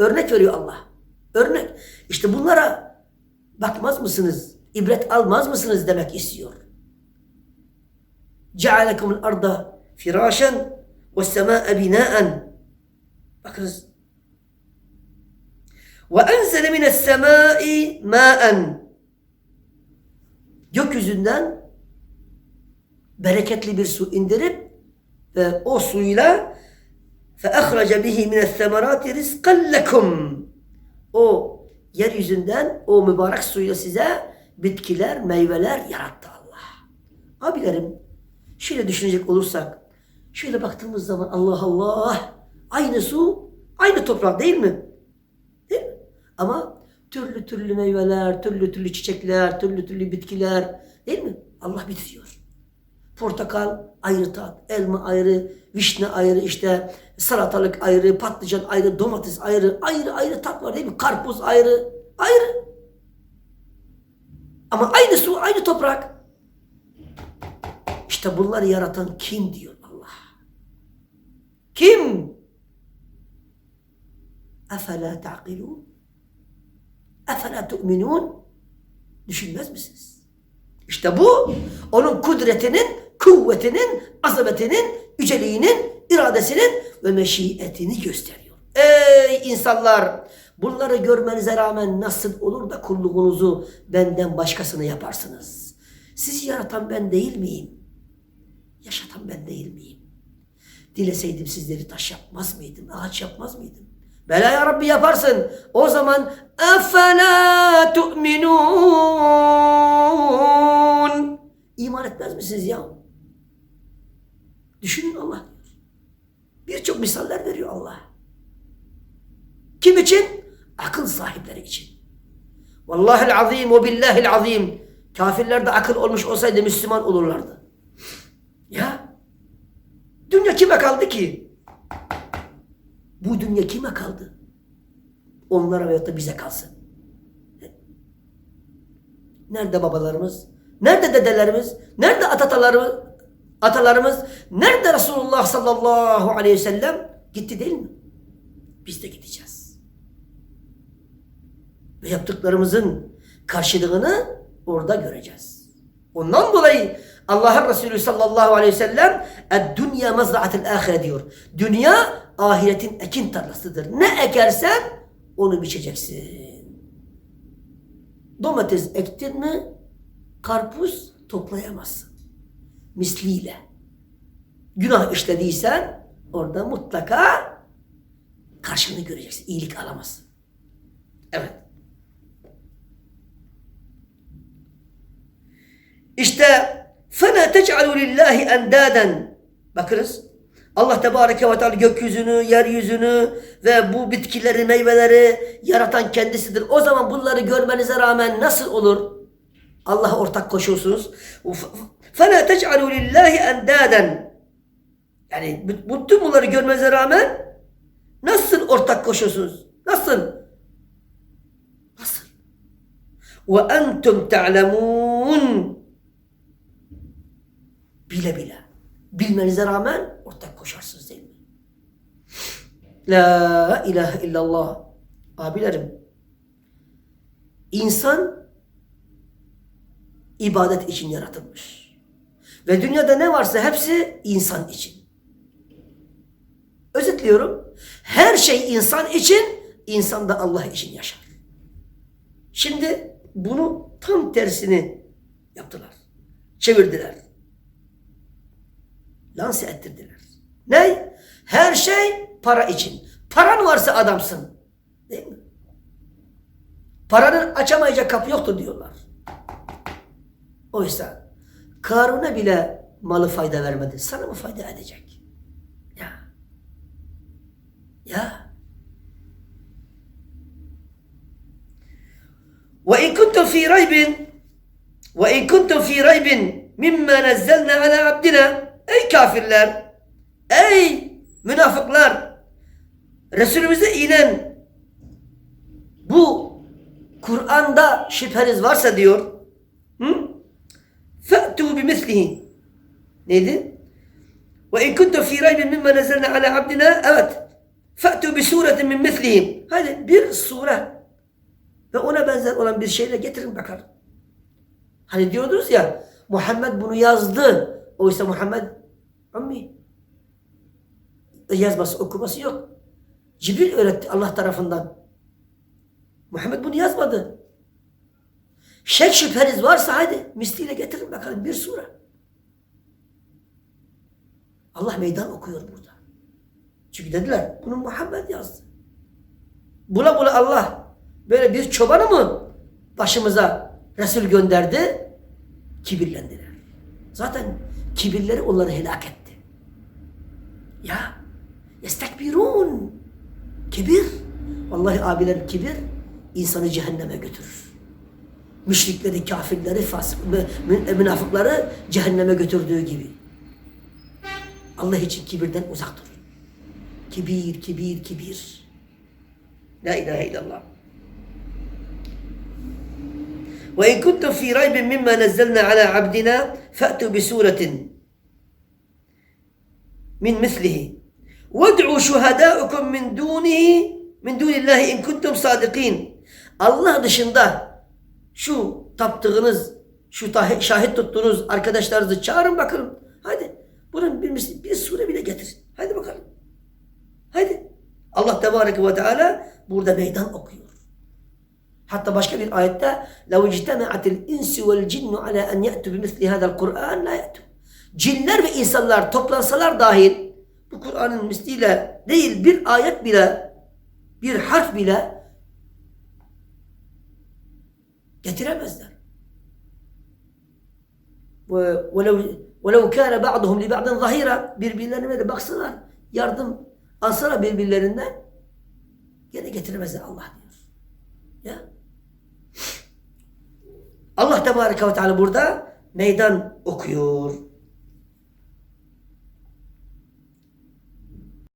Örnek veriyor Allah. Örnek. İşte bunlara bakmaz mısınız? İbret almaz mısınız demek istiyor. Cealekumul arda firâşen ve semâe binâen. Bakınız. Ve enzele mines semâi mâen. Gökyüzünden bereketli bir su indirip ve o suyla فَاَخْرَجَ بِهِ مِنَ الثَّمَرَاتِ رِزْقًا لَكُمْ O yeryüzünden o mübarek suyla size bitkiler, meyveler yarattı Allah. Abilerim, şöyle düşünecek olursak, şöyle baktığımız zaman Allah Allah, aynı su, aynı toprak değil mi? Değil mi? Ama türlü türlü meyveler, türlü türlü çiçekler, türlü türlü bitkiler, değil mi? Allah bitiriyor. Portakal ayrı tat, elma ayrı, vişne ayrı, işte salatalık ayrı, patlıcan ayrı, domates ayrı, ayrı ayrı tat var değil mi? Karpuz ayrı, ayrı. Ama aynı su, aynı toprak. İşte bunları yaratan kim diyor Allah. Kim? Efela ta'kilun? Efela tu'minun? Düşünmez misiniz? İşte bu onun kudretinin, kuvvetinin, azametinin, yüceliğinin, iradesinin ve meşiyetini gösteriyor. Ey insanlar! Bunları görmenize rağmen nasıl olur da kulluğunuzu benden başkasına yaparsınız? Sizi yaratan ben değil miyim? Yaşatan ben değil miyim? Dileseydim sizleri taş yapmaz mıydım? Ağaç yapmaz mıydım? Bela ya Rabbi yaparsın. O zaman efela tu'minun. İman etmez misiniz ya? Düşünün Allah diyor. Birçok misaller veriyor Allah. Kim için? Akıl sahipleri için. Vallahi azim ve billahi azim. Kafirlerde akıl olmuş olsaydı Müslüman olurlardı. Ya dünya kime kaldı ki? Bu dünya kime kaldı? Onlara veyahut da bize kalsın. Nerede babalarımız? Nerede dedelerimiz? Nerede atatalarımız? Atalarımız? Nerede Resulullah sallallahu aleyhi ve sellem? Gitti değil mi? Biz de gideceğiz. Ve yaptıklarımızın karşılığını orada göreceğiz. Ondan dolayı Allah'ın Resulü sallallahu aleyhi ve sellem dünya mazraatil ahire diyor. Dünya ahiretin ekin tarlasıdır. Ne ekersen onu biçeceksin. Domates ektin mi karpuz toplayamazsın Misliyle. Günah işlediysen orada mutlaka karşını göreceksin. İyilik alamazsın. Evet. İşte فَنَا تَجْعَلُوا لِلّٰهِ اَنْدَادًا Bakınız. Allah Tebareke ve Teala gökyüzünü, yeryüzünü ve bu bitkileri, meyveleri yaratan kendisidir. O zaman bunları görmenize rağmen nasıl olur? Allah'a ortak koşuyorsunuz. فَلَا تَجْعَلُوا لِلّٰهِ اَنْدَادًا Yani bütün bunları görmenize rağmen nasıl ortak koşuyorsunuz? Nasıl? Nasıl? وَاَنْتُمْ تَعْلَمُونَ Bile bile. Bilmenize rağmen ortak koşarsınız değil mi? La ilahe illallah. Abilerim. İnsan ibadet için yaratılmış. Ve dünyada ne varsa hepsi insan için. Özetliyorum. Her şey insan için, insan da Allah için yaşar. Şimdi bunu tam tersini yaptılar. Çevirdiler. Lanse ettirdiler. Ne? Her şey para için. Paran varsa adamsın. Değil mi? Paranın açamayacak kapı yoktur diyorlar. Oysa Karun'a bile malı fayda vermedi. Sana mı fayda edecek? Ya. Ya. Ve in kuntum fi raybin ve in kuntum fi raybin mimma nazzalna ala abdina ey kafirler ey münafıklar Resulümüze inen bu Kur'an'da şüpheniz varsa diyor bimislihi. Neydi? Ve in kuntum fi raybin mimma nazzalna ala abdina evet. Fa'tu bi suretin min mislihi. Hadi bir sure ve ona benzer olan bir şeyle getirin bakalım. Hani diyordunuz ya Muhammed bunu yazdı. Oysa Muhammed ammi yazması okuması yok. Cibril öğretti Allah tarafından. Muhammed bunu yazmadı. Şek şüpheniz varsa hadi misliyle getirin bakalım bir sure. Allah meydan okuyor burada. Çünkü dediler bunu Muhammed yazdı. Bula bula Allah böyle bir çobanı mı başımıza Resul gönderdi? Kibirlendiler. Zaten kibirleri onları helak etti. Ya yestekbirun. Kibir. Vallahi abilerim kibir insanı cehenneme götürür Müşrikleri, kafirleri, fasık, mü- mü- münafıkları cehenneme götürdüğü gibi. Allah için kibirden uzak durun. Kibir, kibir, kibir. La ilahe illallah. وإن كنتم في ريب مما نزلنا على عبدنا فأتوا بسورة من مثله وادعوا شهداءكم من دونه من دون الله إن كنتم صادقين Allah dışında şu taptığınız, şu tahi- şahit tuttuğunuz arkadaşlarınızı çağırın bakalım. Hadi bunun bir, mis- bir sure bile getirin. Hadi bakalım. Hadi. Allah Tebareke ve Teala burada meydan okuyor. Hatta başka bir ayette لَوْ اجْتَمَعَتِ الْاِنْسِ وَالْجِنُّ عَلَى اَنْ يَأْتُوا بِمِثْلِ هَذَا الْقُرْآنِ لَا يَأْتُوا Cinler ve insanlar toplansalar dahil bu Kur'an'ın misliyle değil bir ayet bile bir harf bile getiremezler. Ve وَلَوْ وَلَوْ كَانَ بَعْضُهُمْ لِبَعْضٍ ظَهِيرًا Birbirlerine de baksalar, yardım alsalar birbirlerinden gene getiremezler Allah diyor. Ya. Allah Tebareke ve Teala burada meydan okuyor.